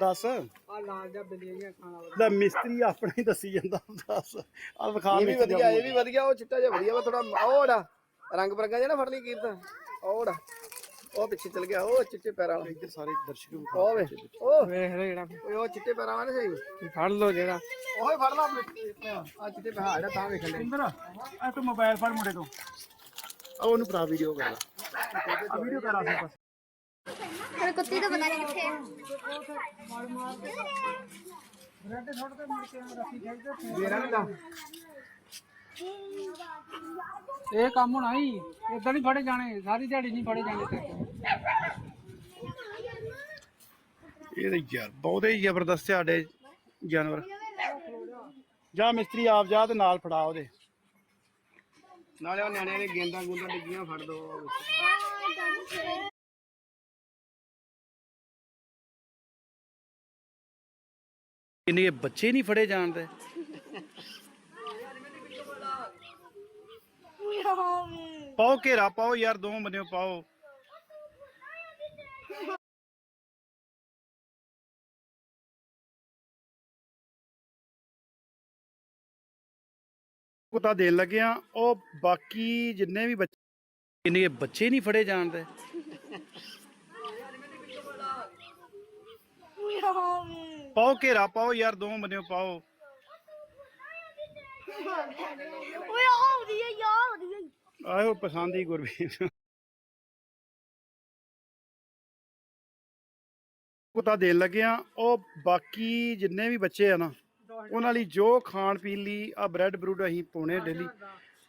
ਦੱਸ। ਆ ਲਾਲ ਜਾਂ ਬਿੱਲੀਆਂ ਖਾਣਾ ਵਧੀਆ ਲੈ ਮਿਸਤਰੀ ਆਪਣੇ ਹੀ ਦੱਸੀ ਜਾਂਦਾ ਦੱਸ। ਆ ਵਿਖਾ ਇਹ ਵੀ ਮਿਸਤਰੀ ਵਧੀਆ ਇਹ ਵੀ ਵਧੀਆ ਉਹ ਚਿੱਟਾ ਜਿਹਾ ਵਧੀਆ ਵਾ ਥੋੜਾ ਉਹੜਾ ਰੰਗ ਬਰੰਗਾ ਜਿਹਾ ਨਾ ਫੜ ਲਈ ਕੀਰਤ ਉਹੜਾ ਉਹ ਪਿੱਛੇ ਚਲ ਗਿਆ ਉਹ ਚਿੱਟੇ ਪੈਰਾਂ ਵਾਲਾ। ਇੱਧਰ ਸਾਰੇ ਦਰਸ਼ਕ ਉਹ ਵੇ ਉਹ। ਵੇਖ ਲੈ ਜਿਹੜਾ। ਓਏ ਉਹ ਚਿੱਟੇ ਪੈਰਾਂ ਵਾਲਾ ਨੀ ਸਹੀ? ਫੜ ਲਓ ਜਿਹੜਾ। ਉਹੀ ਫੜ ਲਾ ਆ ਚਿੱਟੇ ਪੈਰਾਂ ਜਿਹੜਾ ਤਾਂ ਵੇਖ ਲੈ। ਇੰਦਰ ਆ ਤੂੰ ਮੋਬਾਈਲ ਫੜ ਮੁੰਡੇ ਤੋਂ। ਆ ਉਹਨੂੰ ਭਰਾ ਵੀਡੀਓ ਕਰ ਆ ਵੀਡੀਓ ਕਰ ਆ ਕੁੱਤੀ ਤਾਂ ਪਤਾ ਨਹੀਂ ਕਿੱਥੇ ਇਹ ਕੰਮ ਹੋਣਾ ਹੀ। ਇਦਾਂ ਨਹੀਂ ਫੜੇ ਜਾਣੇ ਸਾਰੀ ਦਿਹਾੜੀ ਨਹੀਂ ਫੜੇ ਜਾਣੇ ਤੇ ਇਹ ਤਾਂ ਯਾਰ ਬਹੁਤੇ ਹੀ ਜ਼ਬਰਦਸਤ ਸਾਡੇ ਜਾਨਵਰ। ਜਾ ਮਿਸਤਰੀ ਆਪ ਜਾ ਤੇ ਨਾਲ ਫੜਾ ਉਹਦੇ। ਨਾਲੇ ਉਹ ਨਿਆਣਿਆਂ ਦੇ ਗੇਂਦਾਂ ਗੁੰਦਾਂ ਡਿੱਗੀਆਂ ਫੜ ਦੋ। ਇੰਨੇ ਬੱਚੇ ਨਹੀਂ ਫੜੇ ਜਾਣਦੇ ਪਾਓ ਘੇਰਾ ਪਾਓ ਯਾਰ ਦੋ ਬੰਨਿਓ ਪਾਓ ਕੁੱਤਾ ਦੇਣ ਲੱਗੇ ਆ ਉਹ ਬਾਕੀ ਜਿੰਨੇ ਵੀ ਬੱਚੇ ਇੰਨੇ ਬੱਚੇ ਨਹੀਂ ਫੜੇ ਜਾਣਦੇ ਪਾਓ ਘੇਰਾ ਪਾਓ ਯਾਰ ਦੋ ਬੰਨਿਓ ਪਾਓ। ਓਏ ਆ ਉਹਦੀ ਹੈ ਯਾਰ ਉਹਦੀ ਹੈ ਆਹੋ ਪਸੰਦ ਹੀ ਗੁਰਬੀਰ ਕੁੱਤਾ ਦੇਣ ਲੱਗੇ ਆ ਉਹ ਬਾਕੀ ਜਿੰਨੇ ਵੀ ਬੱਚੇ ਆ ਨਾ ਉਹਨਾਂ ਲਈ ਜੋ ਖਾਣ ਪੀਣ ਲਈ ਆ ਬ੍ਰੈਡ ਬਰੂਡ ਅਸੀਂ ਪਾਉਣੇ ਡੇਲੀ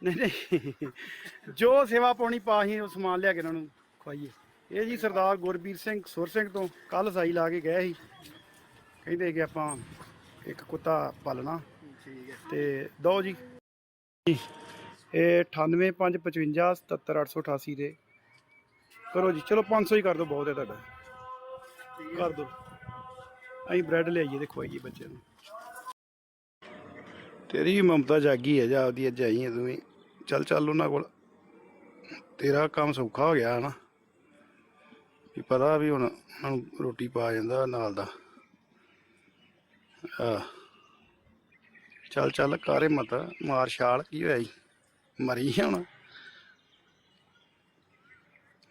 ਨਹੀਂ ਨਹੀਂ। ਜੋ ਸੇਵਾ ਪਾਉਣੀ ਪਾ ਅਸੀਂ ਉਹ ਸਮਾਨ ਲਿਆ ਕੇ ਇਹਨਾਂ ਨੂੰ ਖਵਾਈਏ। ਇਹ ਜੀ ਸਰਦਾਰ ਗੁਰਬੀਰ ਸਿੰਘ ਸੁਰ ਸਿੰਘ ਤੋਂ ਕੱਲ ਸਾਈ ਲਾ ਕੇ ਗਏ ਸੀ। ਕਹਿੰਦੇ ਕਿ ਆਪਾਂ ਇੱਕ ਕੁੱਤਾ ਪਾਲਣਾ। ਤੇ ਦੋ ਜੀ। ਇਹ 98555 77888 ਦੇ। ਕਰੋ ਜੀ ਚਲੋ 500 ਹੀ ਕਰ ਦਿਓ ਬਹੁਤ ਹੈ ਤੁਹਾਡਾ। ਕਰ ਦਿਓ ਅਸੀਂ ਬ੍ਰੈਡ ਲਿਆਈਏ ਤੇ ਖਵਾਈਏ ਬੱਚਿਆਂ ਨੂੰ। ਤੇਰੀ ਮਮਤਾ ਜਾਗੀ ਹੈ ਜਾ ਆਪਦੀ ਅੱਜ ਆਈ ਹੈ ਤੂੰ ਵੀ ਚੱਲ ਚੱਲ ਉਹਨਾਂ ਕੋਲ। ਤੇਰਾ ਕੰਮ ਸੌਖਾ ਹੋ ਗਿਆ ਨਾ ਵੀ ਪਤਾ ਵੀ ਹੁਣ ਉਹਨਾਂ ਨੂੰ ਰੋਟੀ ਪਾ ਜਾਂਦਾ ਨਾਲ ਦਾ। ਚੱਲ ਚੱਲ, ਕਾਰੇ ਮਤ, ਮਾਰ ਛਾਲ, ਕੀ ਹੋਇਆ ਈ ਮਰੀ ਹੁਣ।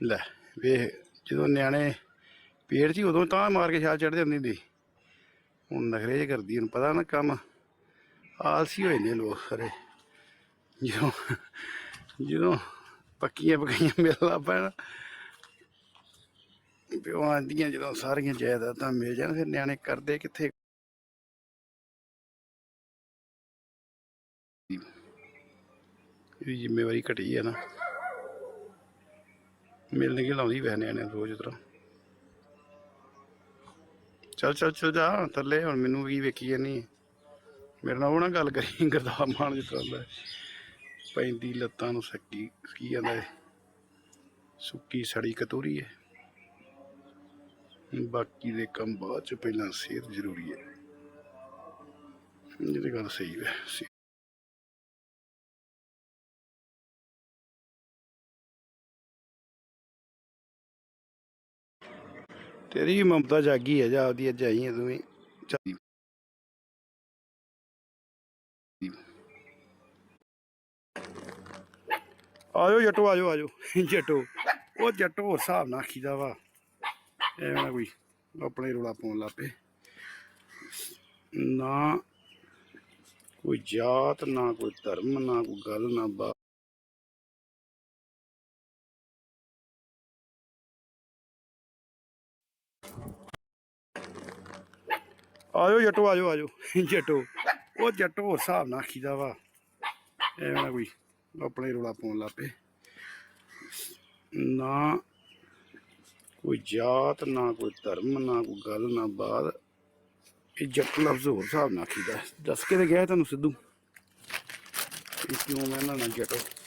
ਲੈ, ਵੇਖ, ਜਦੋਂ ਨਿਆਣੇ ਪੇੜ 'ਚ ਉਦੋਂ ਤਾਂ ਮਾਰ ਕੇ ਛਾਲ ਚੜ੍ਹਦੇ ਹੁੰਦੀ ਸੀ। ਹੁਣ ਨਖਰੇ ਜੇ ਕਰਦੀ, ਹੁਣ ਪਤਾ ਨਾ ਕੰਮ। ਆਲਸੀ ਹੋਏ ਨੇ ਲੋਕ ਸਾਰੇ। ਜਦੋਂ ਜਦੋਂ ਪੱਕੀਆਂ ਪਕਾਈਆਂ ਮਿਲਣਾ ਪੈਣ। ਪਿਓਾਂ ਦੀਆਂ ਜਦੋਂ ਸਾਰੀਆਂ ਜਾਇਦਾਦਾਂ ਮਿਲ ਜਾਣ, ਫਿਰ ਨਿਆਣੇ ਕਰਦੇ ਕਿੱਥੇ ਇਹਦੀ ਜ਼ਿੰਮੇਵਾਰੀ ਘਟੀ ਹੈ ਨਾ। ਮਿਲਣ ਕੇ ਲਾਉਂਦੀ ਵੈ ਨਿਆਣੇ ਰੋਜ਼ ਤਰ੍ਹਾਂ। ਚੱਲ ਚੱਲ ਚੱਲ ਜਾ, ਥੱਲੇ ਹੁਣ ਮੈਨੂੰ ਕੀ ਵੇਖੀ ਜਾਨੀ ਮੇਰੇ ਨਾਲ ਉਹ ਨਾ ਗੱਲ ਕਰੀ ਗਰਦਾਰ ਮਾਨ ਜਿਸ ਤਰ੍ਹਾਂ ਦਾ। ਪੈਂਦੀ ਲੱਤਾਂ ਨੂੰ ਸੱਕੀ, ਕੀ ਜਾਂਦਾ ਹੈ ਸੁੱਕੀ ਸੜੀ ਕਤੂਰੀ ਹੈ। ਬਾਕੀ ਦੇ ਕੰਮ ਬਾਅਦ ਚ ਪਹਿਲਾਂ ਸਿਹਤ ਜ਼ਰੂਰੀ ਹੈ। ਇਹ ਗੱਲ ਸਹੀ ਹੈ ਤੇਰੀ ਵੀ ਮਮਤਾ ਜਾਗੀ ਹੈ ਜਾ ਆਪਦੀ ਅੱਜ ਹੈ ਤੂੰ ਵੀ। ਚੱਲ। ਆਜੋ ਜੱਟੋ, ਆਜੋ ਆਜੋ। ਜੱਟੋ। ਉਹ ਜੱਟੋ ਹੋਰ ਹਿਸਾਬ ਨਾਲ ਆਖੀਦਾ ਵਾ। ਐਵੇਂ ਨਾ ਕੋਈ ਆਪਣੇ ਰੋਲਾ ਪਾਉਣ ਲੱਪੇ ਨਾ ਕੋਈ ਜਾਤ, ਨਾ ਕੋਈ ਧਰਮ, ਨਾ ਕੋਈ ਗੱਲ, ਨਾ ਬਾਤ। ਆਜੋ ਜੱਟੋ, ਆਜੋ ਆਜੋ। ਜੱਟੋ। ਉਹ ਜੱਟੋ ਹੋਰ ਹਿਸਾਬ ਨਾਲ ਆਖੀਦਾ ਵਾ। ਐਵੇਂ ਨਾ ਕੋਈ ਆਪਣੇ ਰੋਲਾ ਪਾਉਣ ਲੱਪੇ ਨਾ ਕੋਈ ਜਾਤ, ਨਾ ਕੋਈ ਧਰਮ, ਨਾ ਕੋਈ ਗੱਲ, ਨਾ ਬਾਤ। ਇਹ ਜੱਟ ਲਫ਼ਜ਼ ਹੋਰ ਹਿਸਾਬ ਨਾਲ ਆਖੀਦਾ। ਦੱਸ ਕੇ ਤੇ ਗਿਆ ਤੁਹਾਨੂੰ ਸਿੱਧੂ। ਕਿਉਂ ਮੈਂ ਨਾ ਜੱਟੋ।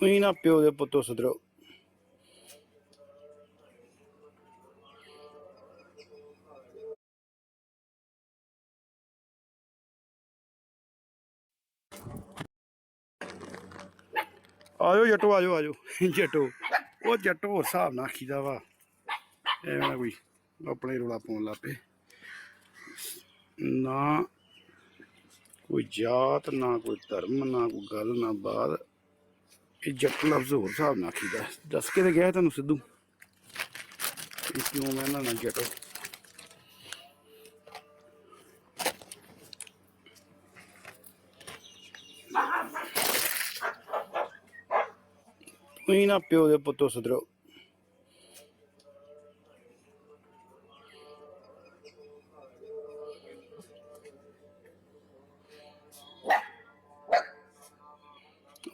ਤੁਸੀਂ ਨਾ ਪਿਓ ਦੇ ਪੁੱਤੋ ਸੁਧਰੋ ਆਜੋ ਜੱਟੋ ਆਜੋ ਆਜੋ ਜੱਟੋ ਉਹ ਜੱਟੋ ਹੋਰ ਹਿਸਾਬ ਨਾਲ ਆਖੀਦਾ ਵਾ ਐਵੇਂ ਨਾ ਕੋਈ ਆਪਣੇ ਰੋਲਾ ਪਾਉਣ ਲੱਪੇ ਨਾ ਕੋਈ ਜਾਤ ਨਾ ਕੋਈ ਧਰਮ ਨਾ ਕੋਈ ਗੱਲ ਨਾ ਬਾਤ ਇਹ ਜੱਟ ਲਫ਼ਜ਼ ਹੋਰ ਹਿਸਾਬ ਨਾਲ ਆਖੀਦਾ ਦੱਸ ਕੇ ਤੇ ਗਿਆ ਤੁਹਾਨੂੰ ਸਿੱਧੂ। ਇਹ ਕਿਉਂ ਮੈਂ ਨਾ ਜੱਟੋ ਤੁਸੀਂ ਨਾ ਪਿਓ ਦੇ ਪੁੱਤੋ ਸੁਧਰੋ।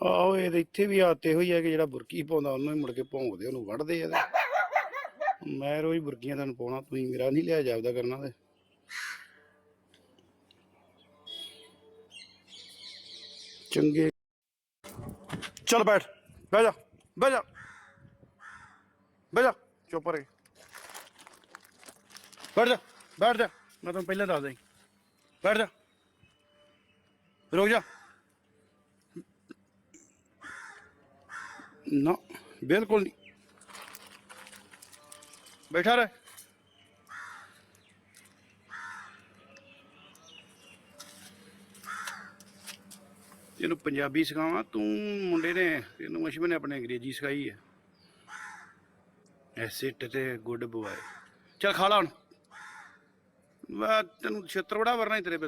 ਆਹੋ, ਇਹ ਤਾਂ ਇੱਥੇ ਵੀ ਆਤੇ ਹੋਈ ਹੈ ਕਿ ਜਿਹੜਾ ਬੁਰਕੀ ਪਾਉਂਦਾ, ਉਹਨੂੰ ਹੀ ਮੁੜ ਕੇ ਭੌਂਕਦੇ, ਉਹਨੂੰ ਵੜਦੇ ਆ ਤੇ। ਮੈਂ ਰੋਜ਼ ਬੁਰਕੀਆਂ ਤੁਹਾਨੂੰ ਪਾਉਣਾ ਤੁਸੀਂ ਮੇਰਾ ਨਹੀਂ ਲਿਆ ਜਾਪਦਾ ਕਰਨਾ ਤੇ। ਚੰਗੇ। ਚੱਲ ਬੈਠ, ਬਹਿ ਜਾ ਬਹਿ ਜਾ। ਬਹਿ ਜਾ, ਚੁੱਪ ਰਹੇ। ਬੈਠ ਜਾ ਬੈਠ ਜਾ। ਮੈਂ ਤੁਹਾਨੂੰ ਪਹਿਲਾਂ ਦੱਸ ਦਈ ਬੈਠ ਜਾ। ਰੁਕ ਜਾ। ਨਾ, ਬਿਲਕੁਲ ਨਹੀਂ। ਬੈਠਾ ਰਹਿ। ਇਹਨੂੰ ਪੰਜਾਬੀ ਸਿਖਾਵਾਂ, ਤੂੰ ਮੁੰਡੇ ਨੇ ਇਹਨੂੰ ਅਸ਼ਵਨ ਨੇ ਆਪਣੇ ਅੰਗਰੇਜ਼ੀ ਸਿਖਾਈ ਹੈ। ਐਸਿਟ ਤੇ ਗੁੱਡ ਬੁਆਏ। ਚੱਲ ਖਾ ਲਾ ਹੁਣ। ਮੈਂ ਤੈਨੂੰ ਛੇਤਰ ਬੜਾ ਵਰਨਾ ਹੀ ਤੇਰੇ ਪੇ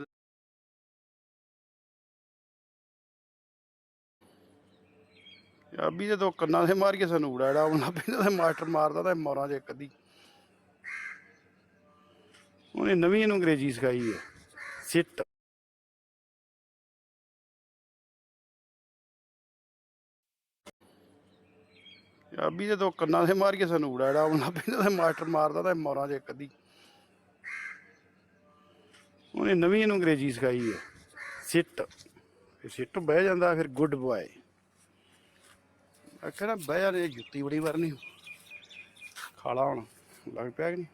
ਪੰਜਾਬੀ ਦੇ ਦੋ ਕੰਨਾਂ ਦੇ ਮਾਰ ਕੇ ਸਾਨੂੰ ਉਡਾੜਾ ਆਉਣਾ ਪੈਂਦਾ ਤੇ ਮਾਸਟਰ ਮਾਰਦਾ ਤਾਂ ਮੋਰਾਂ 'ਚ ਇੱਕ ਉਹਨੇ ਨਵੀਂ ਨੂੰ ਅੰਗਰੇਜ਼ੀ ਸਿਖਾਈ ਹੈ ਸਿੱਟ। ਪੰਜਾਬੀ ਦੇ ਦੋ ਕੰਨਾਂ ਦੇ ਮਾਰ ਕੇ ਸਾਨੂੰ ਉਡਾੜਾ ਆਉਣਾ ਪੈਂਦਾ ਤੇ ਮਾਸਟਰ ਮਾਰਦਾ ਤਾਂ ਮੋਰਾਂ 'ਚ ਇੱਕ ਉਹਨੇ ਨਵੀਂ ਨੂੰ ਅੰਗਰੇਜ਼ੀ ਸਿਖਾਈ ਹੈ ਸਿੱਟ। ਫਿਰ ਸਿੱਟ ਬਹਿ ਜਾਂਦਾ, ਫਿਰ ਗੁੱਡ ਬੁਆਏ ਆਖਣਾ ਬਹਿ ਜਾ ਰੇ ਜੁੱਤੀ ਬੜੀ ਵਰਨੀ। ਖਾਲਾ ਹੁਣ ਲੱਗ ਪਿਆ ਕਿ ਨਹੀਂ?